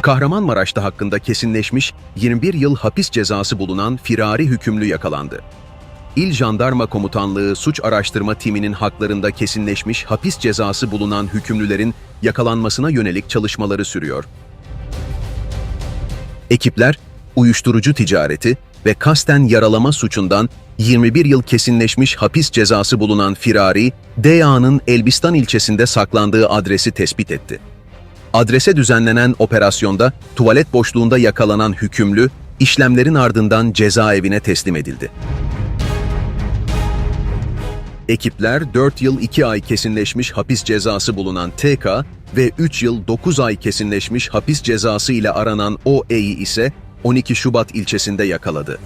Kahramanmaraş'ta hakkında kesinleşmiş 21 yıl hapis cezası bulunan firari hükümlü yakalandı. İl Jandarma Komutanlığı Suç Araştırma Timinin haklarında kesinleşmiş hapis cezası bulunan hükümlülerin yakalanmasına yönelik çalışmaları sürüyor. Ekipler, uyuşturucu ticareti ve kasten yaralama suçundan 21 yıl kesinleşmiş hapis cezası bulunan firari, DA'nın Elbistan ilçesinde saklandığı adresi tespit etti. Adrese düzenlenen operasyonda tuvalet boşluğunda yakalanan hükümlü, işlemlerin ardından cezaevine teslim edildi. Ekipler 4 yıl 2 ay kesinleşmiş hapis cezası bulunan TK ve 3 yıl 9 ay kesinleşmiş hapis cezası ile aranan OE'yi ise 12 Şubat ilçesinde yakaladı.